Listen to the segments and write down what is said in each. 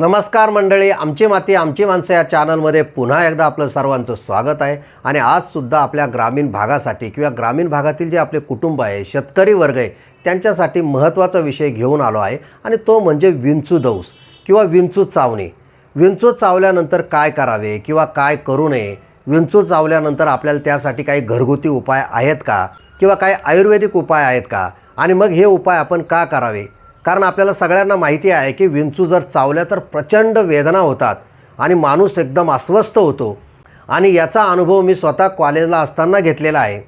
नमस्कार मंडळी आमची माती आमची माणसं या चॅनलमध्ये पुन्हा एकदा आपलं सर्वांचं स्वागत आहे. आणि आजसुद्धा आपल्या ग्रामीण भागासाठी किंवा ग्रामीण भागातील जे आपले कुटुंब आहे शेतकरी वर्ग आहे त्यांच्यासाठी महत्त्वाचा विषय घेऊन आलो आहे. आणि तो म्हणजे विंचू दौस किंवा विंचू चावणे. विंचू चावल्यानंतर काय करावे किंवा काय करू नये? विंचू चावल्यानंतर आपल्याला त्यासाठी काही घरगुती उपाय आहेत का? किंवा काही आयुर्वेदिक उपाय आहेत का? आणि मग हे उपाय आपण का करावे? कारण आपल्याला सगळ्यांना माहिती आहे की विंचू जर चावल्या तर प्रचंड वेदना होतात आणि माणूस एकदम अस्वस्थ होतो. आणि याचा अनुभव मी स्वतः कॉलेजला असताना घेतलेला आहे.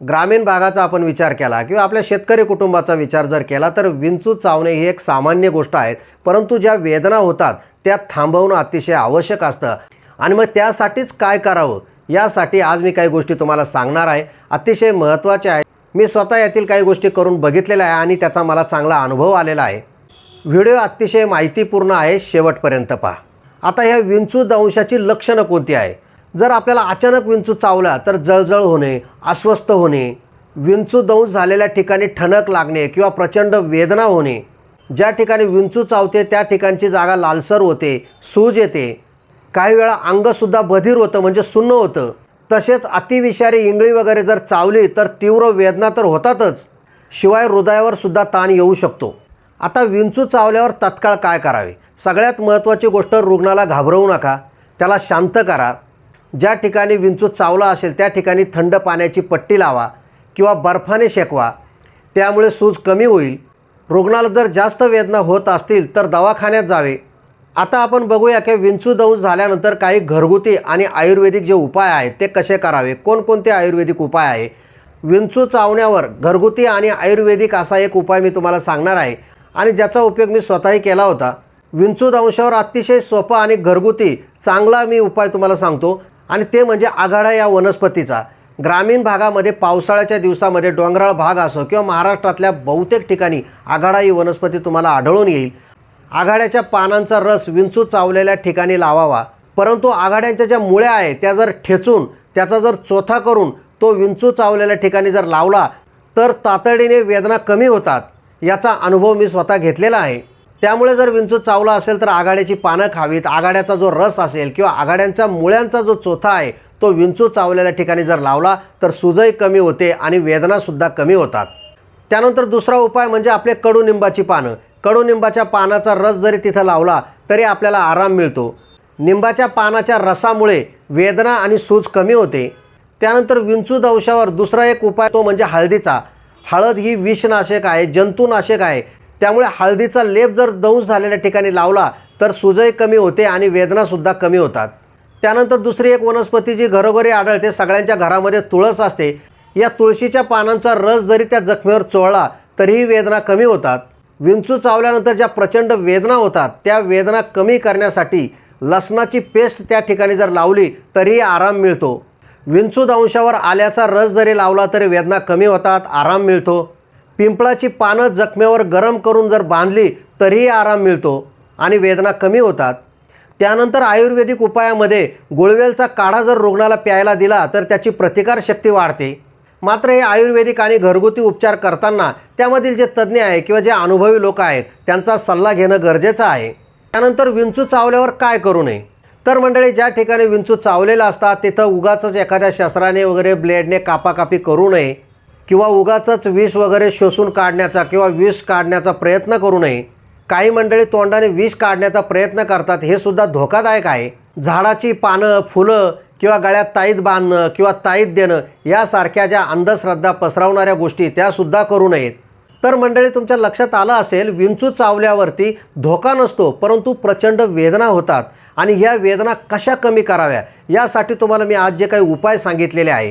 ग्रामीण भागाचा आपण विचार केला किंवा आपल्या शेतकरी कुटुंबाचा विचार जर केला तर विंचू चावणे ही एक सामान्य गोष्ट आहे. परंतु ज्या वेदना होतात त्या थांबवणं अतिशय आवश्यक असतं. आणि मग त्यासाठीच काय करावं? यासाठी आज मी काही गोष्टी तुम्हाला सांगणार आहे. अतिशय महत्त्वाच्या आहेत मी स्वतः यातील काही गोष्टी करून बघितलेल्या आहे आणि त्याचा मला चांगला अनुभव आलेला आहे. व्हिडिओ अतिशय माहितीपूर्ण आहे शेवटपर्यंत पहा. आता ह्या विंचू दंशाची लक्षणं कोणती आहे? जर आपल्याला अचानक विंचू चावला तर जळजळ होणे अस्वस्थ होणे विंचू दंश झालेल्या ठिकाणी ठणक लागणे किंवा प्रचंड वेदना होणे ज्या ठिकाणी विंचू चावते त्या ठिकाणची जागा लालसर होते सूज येते काही वेळा अंगसुद्धा बधीर होतं म्हणजे सुन्न होतं तसेच अतिविषारी इंगळी वगैरे जर चावली तर तीव्र वेदना तर होतातच. शिवाय हृदयावर सुद्धा ताण येऊ शकतो. आता विंचू चावल्यावर तत्काळ काय करावे? सगळ्यात महत्त्वाची गोष्ट रुग्णाला घाबरवू नका. त्याला शांत करा. ज्या ठिकाणी विंचू चावला असेल त्या ठिकाणी थंड पाण्याची पट्टी लावा किंवा बर्फाने शेकवा. त्यामुळे सूज कमी होईल. रुग्णाला जर जास्त वेदना होत असतील तर दवाखान्यात जावे. आता आपण बघूया की विंचू दंश झाल्यानंतर काही घरगुती आणि आयुर्वेदिक जे उपाय आहेत ते कसे करावे? कोणकोणते आयुर्वेदिक उपाय आहे? विंचू चावण्यावर घरगुती आणि आयुर्वेदिक असा एक उपाय मी तुम्हाला सांगणार आहे आणि ज्याचा उपयोग मी स्वतःही केला होता. विंचू दंशावर अतिशय सोपा आणि घरगुती चांगला मी उपाय तुम्हाला सांगतो आणि ते म्हणजे आघाडा या वनस्पतीचा. ग्रामीण भागामध्ये पावसाळ्याच्या दिवसामध्ये डोंगराळ भाग असो किंवा महाराष्ट्रातल्या बहुतेक ठिकाणी आघाडा ही वनस्पती तुम्हाला आढळून येईल. आघाड्याच्या पानांचा रस विंचू चावलेल्या ठिकाणी लावावा. परंतु आघाड्यांच्या ज्या मुळ्या आहे त्या जर ठेचून त्याचा जर चोथा करून तो विंचू चावलेल्या ठिकाणी जर लावला तर तातडीने वेदना कमी होतात याचा अनुभव मी स्वतः घेतलेला आहे. त्यामुळे जर विंचू चावला असेल तर आघाड्याची पानं खावीत. आघाड्याचा जो रस असेल किंवा आघाड्यांच्या मुळ्यांचा जो चोथा आहे तो विंचू चावलेल्या ठिकाणी जर लावला तर सुजय कमी होते आणि वेदनासुद्धा कमी होतात. त्यानंतर दुसरा उपाय म्हणजे आपले कडुनिंबाची पानं. कडुनिंबाच्या पानाचा रस जरी तिथं लावला तरी आपल्याला आराम मिळतो. निंबाच्या पानाच्या रसामुळे वेदना आणि सूज कमी होते. त्यानंतर विंचू दंशावर दुसरा एक उपाय तो म्हणजे हळदीचा. हळद ही विषनाशक आहे जंतुनाशक आहे. त्यामुळे हळदीचा लेप जर दंश झालेल्या ठिकाणी लावला तर सुजय कमी होते आणि वेदनासुद्धा कमी होतात. त्यानंतर दुसरी एक वनस्पती जी घरोघरी आढळते सगळ्यांच्या घरामध्ये तुळस असते. या तुळशीच्या पानांचा रस जरी त्या जखमेवर चोळला तरीही वेदना कमी होतात. विंचू चावल्यानंतर ज्या प्रचंड वेदना होतात त्या वेदना कमी करण्यासाठी लसणाची पेस्ट त्या ठिकाणी जर लावली तरीही आराम मिळतो. विंचू दंशावर आल्याचा रस जरी लावला तरी वेदना कमी होतात आराम मिळतो. पिंपळाची पानं जखमेवर गरम करून जर बांधली तरीही आराम मिळतो आणि वेदना कमी होतात. त्यानंतर आयुर्वेदिक उपायामध्ये गुळवेलचा काढा जर रुग्णाला प्यायला दिला तर त्याची प्रतिकारशक्ती वाढते. मात्र हे आयुर्वेदिक आणि घरगुती उपचार करताना त्यामधील जे तज्ज्ञ आहे किंवा जे अनुभवी लोक आहेत त्यांचा सल्ला घेणं गरजेचं आहे. त्यानंतर विंचू चावल्यावर काय करू नये? तर मंडळी ज्या ठिकाणी विंचू चावलेला असतात तिथं उगाचंच एखाद्या शस्त्राने वगैरे ब्लेडने कापाकापी करू नये किंवा उगाचंच विष वगैरे शोषून काढण्याचा किंवा विष काढण्याचा प्रयत्न करू नये. काही मंडळी तोंडाने विष काढण्याचा प्रयत्न करतात हे सुद्धा धोकादायक आहे. झाडाची पानं फुलं किंवा गळ्यात ताईत बांधणं किंवा ताईत देणं यासारख्या ज्या अंधश्रद्धा पसरवणाऱ्या गोष्टी त्यासुद्धा करू नयेत. तर मंडळी तुमच्या लक्षात आलं असेल विंचू चावल्यावरती धोका नसतो परंतु प्रचंड वेदना होतात. आणि ह्या वेदना कशा कमी कराव्या यासाठी तुम्हाला मी आज जे काही उपाय सांगितलेले आहे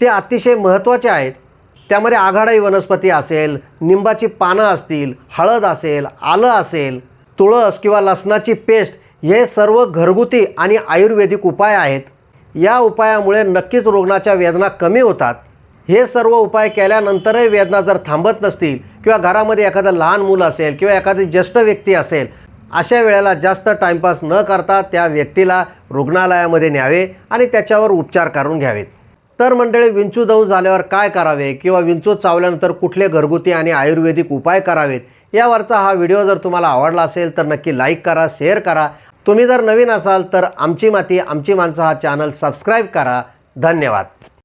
ते अतिशय महत्त्वाचे आहेत. त्यामध्ये आघाडाई वनस्पती असेल निंबाची पानं असतील हळद असेल आलं असेल तुळस किंवा लसणाची पेस्ट हे सर्व घरगुती आणि आयुर्वेदिक उपाय आहेत. या उपायामुळे नक्कीच रुग्णाच्या वेदना कमी होतात. हे सर्व उपाय केल्यानंतरही वेदना जर थांबत नसतील किंवा घरामध्ये एखादं लहान मुलं असेल किंवा एखादी ज्येष्ठ व्यक्ती असेल अशा वेळेला जास्त टाईमपास न करता त्या व्यक्तीला रुग्णालयामध्ये न्यावे आणि त्याच्यावर उपचार करून घ्यावेत. तर मंडळी विंचू दंश झाल्यावर काय करावे किंवा विंचू चावल्यानंतर कुठले घरगुती आणि आयुर्वेदिक उपाय करावेत यावरचा हा व्हिडिओ जर तुम्हाला आवडला असेल तर नक्की लाईक करा शेअर करा तुम्ही जर नवीन असाल तर आमची माती आमची माणसं हा चॅनल सबस्क्राईब करा. धन्यवाद.